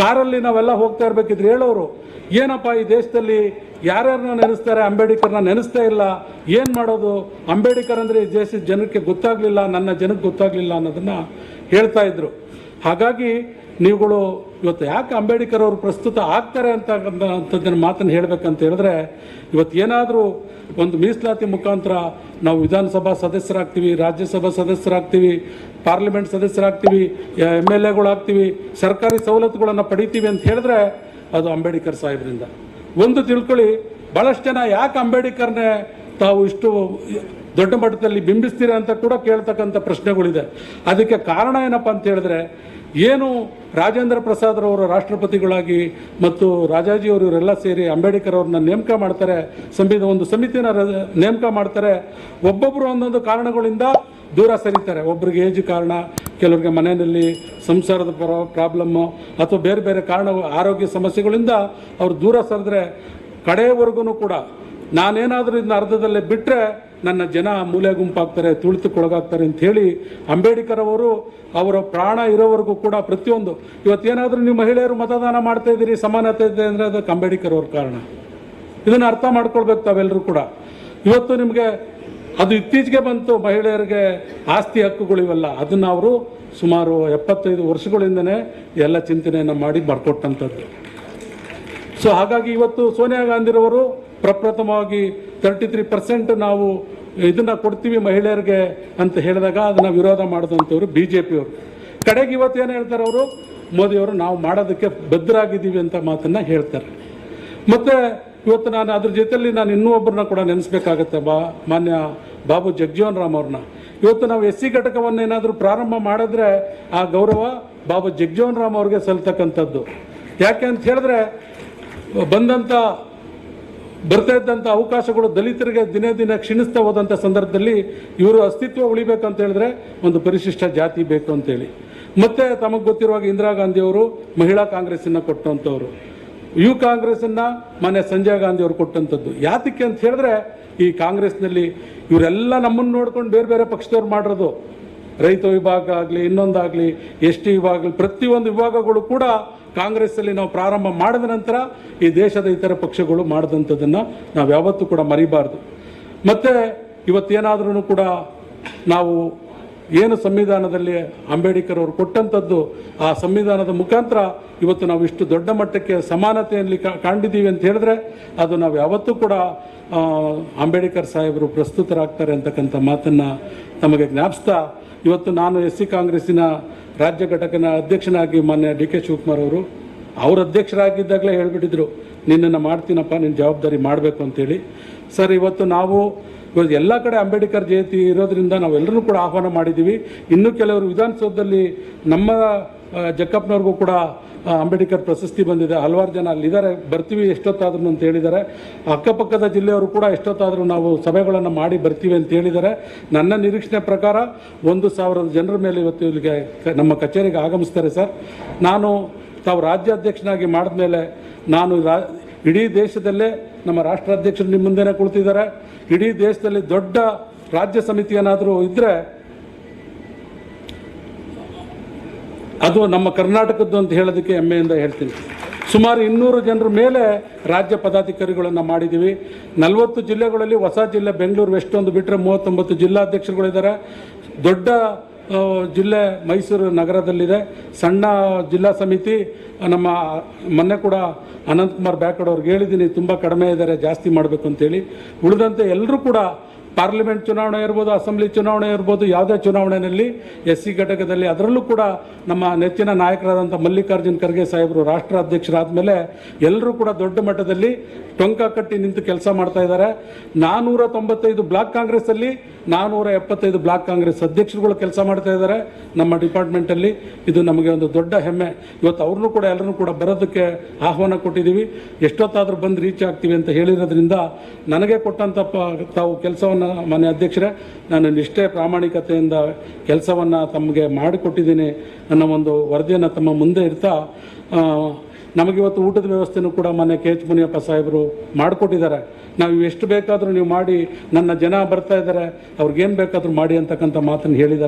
ಕಾರಲ್ಲಿ ನಾವೆಲ್ಲ ಹೋಗ್ತಾ ಇರ್ಬೇಕಿದ್ರೆ ಹೇಳೋರು, ಏನಪ್ಪ ಈ ದೇಶದಲ್ಲಿ ಯಾರ್ಯಾರನ್ನ ನೆನೆಸ್ತಾರೆ, ಅಂಬೇಡ್ಕರ್ನ ನೆನೆಸ್ತಾ ಇಲ್ಲ, ಏನು ಮಾಡೋದು? ಅಂಬೇಡ್ಕರ್ ಅಂದರೆ ಈ ದೇಶದ ಜನಕ್ಕೆ ಗೊತ್ತಾಗಲಿಲ್ಲ, ನನ್ನ ಜನಕ್ಕೆ ಗೊತ್ತಾಗಲಿಲ್ಲ ಅನ್ನೋದನ್ನು ಹೇಳ್ತಾ ಇದ್ರು. ಹಾಗಾಗಿ ನೀವುಗಳು ಇವತ್ತು ಯಾಕೆ ಅಂಬೇಡ್ಕರ್ ಅವರು ಪ್ರಸ್ತುತ ಆಗ್ತಾರೆ ಅಂತ ಅಂಥದ್ದನ್ನ ಮಾತನ್ನು ಹೇಳಬೇಕಂತ ಹೇಳಿದ್ರೆ, ಇವತ್ತು ಏನಾದರೂ ಒಂದು ಮೀಸಲಾತಿ ಮುಖಾಂತರ ನಾವು ವಿಧಾನಸಭಾ ಸದಸ್ಯರಾಗ್ತೀವಿ, ರಾಜ್ಯಸಭಾ ಸದಸ್ಯರಾಗ್ತೀವಿ, ಪಾರ್ಲಿಮೆಂಟ್ ಸದಸ್ಯರಾಗ್ತೀವಿ ಎಂ ಎಲ್ ಎಗಳಾಗ್ತೀವಿ, ಸರ್ಕಾರಿ ಸವಲತ್ತುಗಳನ್ನು ಪಡಿತೀವಿ ಅಂತ ಹೇಳಿದ್ರೆ ಅದು ಅಂಬೇಡ್ಕರ್ ಸಾಹೇಬರಿಂದ. ಒಂದು ತಿಳ್ಕೊಳ್ಳಿ ಭಾಳಷ್ಟು ಜನ ಯಾಕೆ ಅಂಬೇಡ್ಕರ್ನೇ ತಾವು ಇಷ್ಟು ದೊಡ್ಡ ಮಟ್ಟದಲ್ಲಿ ಬಿಂಬಿಸ್ತೀರಾ ಅಂತ ಕೂಡ ಕೇಳ್ತಕ್ಕಂಥ ಪ್ರಶ್ನೆಗಳಿದೆ. ಅದಕ್ಕೆ ಕಾರಣ ಏನಪ್ಪ ಅಂತ ಹೇಳಿದ್ರೆ, ಏನು ರಾಜೇಂದ್ರ ಪ್ರಸಾದ್ ರವರು ರಾಷ್ಟ್ರಪತಿಗಳಾಗಿ ಮತ್ತು ರಾಜಾಜಿಯವರು ಇವರೆಲ್ಲ ಸೇರಿ ಅಂಬೇಡ್ಕರ್ ಅವ್ರನ್ನ ನೇಮಕ ಮಾಡ್ತಾರೆ, ಸಂವಿಧಾನ ಒಂದು ಸಮಿತಿನ ನೇಮಕ ಮಾಡ್ತಾರೆ ಒಬ್ಬೊಬ್ಬರು ಒಂದೊಂದು ಕಾರಣಗಳಿಂದ ದೂರ ಸರಿತಾರೆ. ಒಬ್ರಿಗೆ ಏಜ್ ಕಾರಣ, ಕೆಲವ್ರಿಗೆ ಮನೆಯಲ್ಲಿ ಸಂಸಾರದ ಪ್ರಾಬ್ಲಮ್ಮು ಅಥವಾ ಬೇರೆ ಬೇರೆ ಕಾರಣ, ಆರೋಗ್ಯ ಸಮಸ್ಯೆಗಳಿಂದ ಅವ್ರು ದೂರ ಸರಿದ್ರೆ ಕಡೆಯವರೆಗೂ ಕೂಡ ನಾನೇನಾದರೂ ಇದನ್ನ ಅರ್ಧದಲ್ಲೇ ಬಿಟ್ಟರೆ ನನ್ನ ಜನ ಮೂಲೆ ಗುಂಪಾಗ್ತಾರೆ, ತುಳಿತಕ್ಕೊಳಗಾಗ್ತಾರೆ ಅಂತ ಹೇಳಿ ಅಂಬೇಡ್ಕರ್ ಅವರು ಅವರ ಪ್ರಾಣ ಇರೋವರೆಗೂ ಕೂಡ ಪ್ರತಿಯೊಂದು. ಇವತ್ತೇನಾದರೂ ನೀವು ಮಹಿಳೆಯರು ಮತದಾನ ಮಾಡ್ತಾ ಇದ್ದೀರಿ, ಸಮಾನತೆ ಇದೆ ಅಂದರೆ ಅದಕ್ಕೆ ಅಂಬೇಡ್ಕರ್ ಅವ್ರ ಕಾರಣ. ಇದನ್ನು ಅರ್ಥ ಮಾಡ್ಕೊಳ್ಬೇಕು ತಾವೆಲ್ಲರೂ ಕೂಡ. ಇವತ್ತು ನಿಮಗೆ ಅದು ಇತ್ತೀಚೆಗೆ ಬಂತು, ಮಹಿಳೆಯರಿಗೆ ಆಸ್ತಿ ಹಕ್ಕುಗಳಿವೆಲ್ಲ, ಅದನ್ನು ಅವರು ಸುಮಾರು ಎಪ್ಪತ್ತೈದು ವರ್ಷಗಳಿಂದನೇ ಎಲ್ಲ ಚಿಂತನೆಯನ್ನು ಮಾಡಿ ಬರ್ಕೊಟ್ಟಂಥದ್ದು. ಸೊ ಹಾಗಾಗಿ ಇವತ್ತು ಸೋನಿಯಾ ಗಾಂಧಿರವರು ಪ್ರಪ್ರಥಮವಾಗಿ ತರ್ಟಿ ತ್ರೀ ಪರ್ಸೆಂಟ್ ನಾವು ಇದನ್ನ ಕೊಡ್ತೀವಿ ಮಹಿಳೆಯರಿಗೆ ಅಂತ ಹೇಳಿದಾಗ ಅದನ್ನ ವಿರೋಧ ಮಾಡಿದಂಥವ್ರು ಬಿ ಜೆ ಪಿಯವರು ಕಡೆಗೆ ಇವತ್ತು ಏನು ಹೇಳ್ತಾರೆ ಅವರು? ಮೋದಿಯವರು ನಾವು ಮಾಡೋದಕ್ಕೆ ಬದ್ಧರಾಗಿದ್ದೀವಿ ಅಂತ ಮಾತನ್ನ ಹೇಳ್ತಾರೆ. ಮತ್ತೆ ಇವತ್ತು ನಾನು ಅದ್ರ ಜೊತೆಯಲ್ಲಿ ನಾನು ಇನ್ನೂ ಒಬ್ಬರನ್ನ ಕೂಡ ನೆನೆಸ್ಬೇಕಾಗತ್ತೆ ಬಾ, ಮಾನ್ಯ ಬಾಬು ಜಗಜೀವನ್ ರಾಮ್ ಅವ್ರನ್ನ. ಇವತ್ತು ನಾವು ಎಸ್ ಸಿ ಘಟಕವನ್ನು ಏನಾದರೂ ಪ್ರಾರಂಭ ಮಾಡಿದ್ರೆ ಆ ಗೌರವ ಬಾಬು ಜಗಜೀವನ್ ರಾಮ್ ಅವ್ರಿಗೆ ಸಲ್ತಕ್ಕಂಥದ್ದು. ಯಾಕೆ ಅಂತ ಹೇಳಿದ್ರೆ ಬಂದಂಥ ಬರ್ತಾ ಇದ್ದಂಥ ಅವಕಾಶಗಳು ದಲಿತರಿಗೆ ದಿನೇ ದಿನ ಕ್ಷೀಣಿಸ್ತಾ ಹೋದಂಥ ಸಂದರ್ಭದಲ್ಲಿ ಇವರು ಅಸ್ತಿತ್ವ ಉಳಿಬೇಕಂತ ಹೇಳಿದ್ರೆ ಒಂದು ಪರಿಶಿಷ್ಟ ಜಾತಿ ಬೇಕು ಅಂತೇಳಿ ಮತ್ತೆ ತಮಗೆ ಗೊತ್ತಿರುವಾಗ ಇಂದಿರಾ ಗಾಂಧಿಯವರು ಮಹಿಳಾ ಕಾಂಗ್ರೆಸ್ಸನ್ನು ಕೊಟ್ಟಂಥವ್ರು ಯು ಕಾಂಗ್ರೆಸ್ಸನ್ನು ಮಾನ್ಯ ಸಂಜಯ್ ಗಾಂಧಿ ಅವರು ಕೊಟ್ಟಂಥದ್ದು ಯಾತಕ್ಕೆ ಅಂತ ಹೇಳಿದ್ರೆ ಈ ಕಾಂಗ್ರೆಸ್ನಲ್ಲಿ ಇವರೆಲ್ಲ ನಮ್ಮನ್ನು ನೋಡ್ಕೊಂಡು ಬೇರೆ ಬೇರೆ ಪಕ್ಷದವ್ರು ಮಾಡಿರೋದು. ರೈತ ವಿಭಾಗ ಆಗಲಿ, ಇನ್ನೊಂದಾಗಲಿ, ಎಸ್ ಟಿ ವಿಭಾಗ ಪ್ರತಿಯೊಂದು ವಿಭಾಗಗಳು ಕೂಡ ಕಾಂಗ್ರೆಸ್ಸಲ್ಲಿ ನಾವು ಪ್ರಾರಂಭ ಮಾಡಿದ ನಂತರ ಈ ದೇಶದ ಇತರ ಪಕ್ಷಗಳು ಮಾಡಿದಂಥದ್ದನ್ನು ನಾವು ಯಾವತ್ತೂ ಕೂಡ ಮರಿಬಾರ್ದು. ಮತ್ತು ಇವತ್ತೇನಾದ್ರೂ ಕೂಡ ನಾವು ಏನು ಸಂವಿಧಾನದಲ್ಲಿ ಅಂಬೇಡ್ಕರ್ ಅವರು ಕೊಟ್ಟಂಥದ್ದು, ಆ ಸಂವಿಧಾನದ ಮುಖಾಂತರ ಇವತ್ತು ನಾವು ಇಷ್ಟು ದೊಡ್ಡ ಮಟ್ಟಕ್ಕೆ ಸಮಾನತೆಯಲ್ಲಿ ಕಾಣಿದ್ದೀವಿ ಅಂತ ಹೇಳಿದ್ರೆ ಅದು ನಾವು ಯಾವತ್ತೂ ಕೂಡ ಅಂಬೇಡ್ಕರ್ ಸಾಹೇಬರು ಪ್ರಸ್ತುತರಾಗ್ತಾರೆ ಅಂತಕ್ಕಂಥ ಮಾತನ್ನು ನಮಗೆ ಜ್ಞಾಪಿಸ್ತಾ, ಇವತ್ತು ನಾನು ಎಸ್ ಸಿ ಕಾಂಗ್ರೆಸ್ಸಿನ ರಾಜ್ಯ ಘಟಕನ ಅಧ್ಯಕ್ಷನಾಗಿ ಮಾನ್ಯ ಡಿ ಕೆ ಶಿವಕುಮಾರ್ ಅವರು ಅವ್ರ ಅಧ್ಯಕ್ಷರಾಗಿದ್ದಾಗಲೇ ಹೇಳಿಬಿಟ್ಟಿದ್ರು, ನಿನ್ನನ್ನು ಮಾಡ್ತೀನಪ್ಪ ನಿನ್ನ ಜವಾಬ್ದಾರಿ ಮಾಡಬೇಕು ಅಂತೇಳಿ. ಸರ್, ಇವತ್ತು ನಾವು, ಇವತ್ತು ಎಲ್ಲ ಕಡೆ ಅಂಬೇಡ್ಕರ್ ಜಯಂತಿ ಇರೋದ್ರಿಂದ ನಾವೆಲ್ಲರೂ ಕೂಡ ಆಹ್ವಾನ ಮಾಡಿದ್ದೀವಿ. ಇನ್ನೂ ಕೆಲವರು ವಿಧಾನಸೌಧದಲ್ಲಿ ನಮ್ಮ ಜಕ್ಕಪ್ಪನವ್ರಿಗೂ ಕೂಡ ಅಂಬೇಡ್ಕರ್ ಪ್ರಶಸ್ತಿ ಬಂದಿದೆ. ಹಲವಾರು ಜನ ಅಲ್ಲಿದ್ದಾರೆ. ಬರ್ತೀವಿ ಎಷ್ಟೊತ್ತಾದ್ರೂ ಅಂತ ಹೇಳಿದ್ದಾರೆ. ಅಕ್ಕಪಕ್ಕದ ಜಿಲ್ಲೆಯವರು ಕೂಡ ಎಷ್ಟೊತ್ತಾದರೂ ನಾವು ಸಭೆಗಳನ್ನು ಮಾಡಿ ಬರ್ತೀವಿ ಅಂತ ಹೇಳಿದ್ದಾರೆ. ನನ್ನ ನಿರೀಕ್ಷಣೆ ಪ್ರಕಾರ ಒಂದು ಸಾವಿರದ ಜನರ ಮೇಲೆ ಇವತ್ತು ಇಲ್ಲಿಗೆ ನಮ್ಮ ಕಚೇರಿಗೆ ಆಗಮಿಸ್ತಾರೆ ಸರ್. ನಾನು ತಾವು ರಾಜ್ಯಾಧ್ಯಕ್ಷನಾಗಿ ಮಾಡಿದ್ಮೇಲೆ ನಾನು ರಾ, ಇಡೀ ದೇಶದಲ್ಲೇ ನಮ್ಮ ರಾಷ್ಟ್ರಾಧ್ಯಕ್ಷರು ನಿಮ್ಮ ಮುಂದೆನೆ ಕುಳಿತಿದ್ದಾರೆ. ಇಡೀ ದೇಶದಲ್ಲಿ ದೊಡ್ಡ ರಾಜ್ಯ ಸಮಿತಿ ಏನಾದರೂ ಇದ್ದರೆ ಅದು ನಮ್ಮ ಕರ್ನಾಟಕದ್ದು ಅಂತ ಹೇಳೋದಕ್ಕೆ ಹೆಮ್ಮೆಯಿಂದ ಹೇಳ್ತೀನಿ. ಸುಮಾರು ಇನ್ನೂರು ಜನರ ಮೇಲೆ ರಾಜ್ಯ ಪದಾಧಿಕಾರಿಗಳನ್ನು ಮಾಡಿದ್ದೀವಿ ನಲವತ್ತು ಜಿಲ್ಲೆಗಳಲ್ಲಿ ಹೊಸ ಜಿಲ್ಲೆ ಬೆಂಗಳೂರು ವೆಸ್ಟ್ ಒಂದು ಬಿಟ್ಟರೆ ಮೂವತ್ತೊಂಬತ್ತು ಜಿಲ್ಲಾಧ್ಯಕ್ಷರುಗಳಿದ್ದಾರೆ. ದೊಡ್ಡ ಜಿಲ್ಲೆ ಮೈಸೂರು ನಗರದಲ್ಲಿದೆ. ಸಣ್ಣ ಜಿಲ್ಲಾ ಸಮಿತಿ ನಮ್ಮ ಮೊನ್ನೆ ಕೂಡ ಅನಂತಕುಮಾರ್ ಬ್ಯಾಕಡ್ ಅವ್ರಿಗೆ ಹೇಳಿದ್ದೀನಿ, ತುಂಬ ಕಡಿಮೆ ಇದ್ದಾರೆ, ಜಾಸ್ತಿ ಮಾಡಬೇಕು ಅಂತೇಳಿ. ಉಳಿದಂತೆ ಎಲ್ಲರೂ ಕೂಡ ಪಾರ್ಲಿಮೆಂಟ್ ಚುನಾವಣೆ ಇರ್ಬೋದು, ಅಸೆಂಬ್ಲಿ ಚುನಾವಣೆ ಇರ್ಬೋದು, ಯಾವುದೇ ಚುನಾವಣೆಯಲ್ಲಿ ಎಸ್ ಸಿ ಘಟಕದಲ್ಲಿ ಅದರಲ್ಲೂ ಕೂಡ ನಮ್ಮ ನೆಚ್ಚಿನ ನಾಯಕರಾದಂಥ ಮಲ್ಲಿಕಾರ್ಜುನ್ ಖರ್ಗೆ ಸಾಹೇಬರು ರಾಷ್ಟ್ರ ಅಧ್ಯಕ್ಷರಾದ ಮೇಲೆ ಎಲ್ಲರೂ ಕೂಡ ದೊಡ್ಡ ಮಟ್ಟದಲ್ಲಿ ಟೊಂಕ ಕಟ್ಟಿ ನಿಂತು ಕೆಲಸ ಮಾಡ್ತಾ ಇದ್ದಾರೆ. ನಾನ್ನೂರ ತೊಂಬತ್ತೈದು ಬ್ಲಾಕ್ ಕಾಂಗ್ರೆಸ್ಸಲ್ಲಿ ನಾನ್ನೂರ ಎಪ್ಪತ್ತೈದು ಬ್ಲಾಕ್ ಕಾಂಗ್ರೆಸ್ ಅಧ್ಯಕ್ಷರುಗಳು ಕೆಲಸ ಮಾಡ್ತಾ ಇದ್ದಾರೆ ನಮ್ಮ ಡಿಪಾರ್ಟ್ಮೆಂಟಲ್ಲಿ. ಇದು ನಮಗೆ ಒಂದು ದೊಡ್ಡ ಹೆಮ್ಮೆ. ಇವತ್ತು ಅವ್ರನ್ನೂ ಕೂಡ ಎಲ್ಲರೂ ಕೂಡ ಬರೋದಕ್ಕೆ ಆಹ್ವಾನ ಕೊಟ್ಟಿದ್ದೀವಿ. ಎಷ್ಟೊತ್ತಾದರೂ ಬಂದು ರೀಚ್ ಆಗ್ತೀವಿ ಅಂತ ಹೇಳಿರೋದ್ರಿಂದ ನನಗೆ ಕೊಟ್ಟಂಥ ತಾವು ಕೆಲಸವನ್ನು ಮನೆ ಅಧ್ಯಕ್ಷರೇ, ನಾನು ನಿಷ್ಠೆ ಪ್ರಾಮಾಣಿಕತೆಯಿಂದ ಕೆಲಸವನ್ನು ತಮಗೆ ಮಾಡಿಕೊಟ್ಟಿದ್ದೀನಿ. ಅನ್ನೋ ಒಂದು ವರದಿಯನ್ನು ತಮ್ಮ ಮುಂದೆ ಇರ್ತಾ ನಮಗಿವತ್ತು ಊಟದ ವ್ಯವಸ್ಥೆನೂ ಕೂಡ ಮೊನ್ನೆ ಕೆ ಎಚ್ ಮುನಿಯಪ್ಪ ಸಾಹೇಬರು ಮಾಡಿಕೊಟ್ಟಿದ್ದಾರೆ. ನಾವು ಎಷ್ಟು ಬೇಕಾದರೂ ನೀವು ಮಾಡಿ, ನನ್ನ ಜನ ಬರ್ತಾ ಇದ್ದಾರೆ, ಅವ್ರಿಗೇನು ಬೇಕಾದರೂ ಮಾಡಿ ಅಂತಕ್ಕಂಥ ಮಾತನ್ನು ಹೇಳಿದ್ದಾರೆ.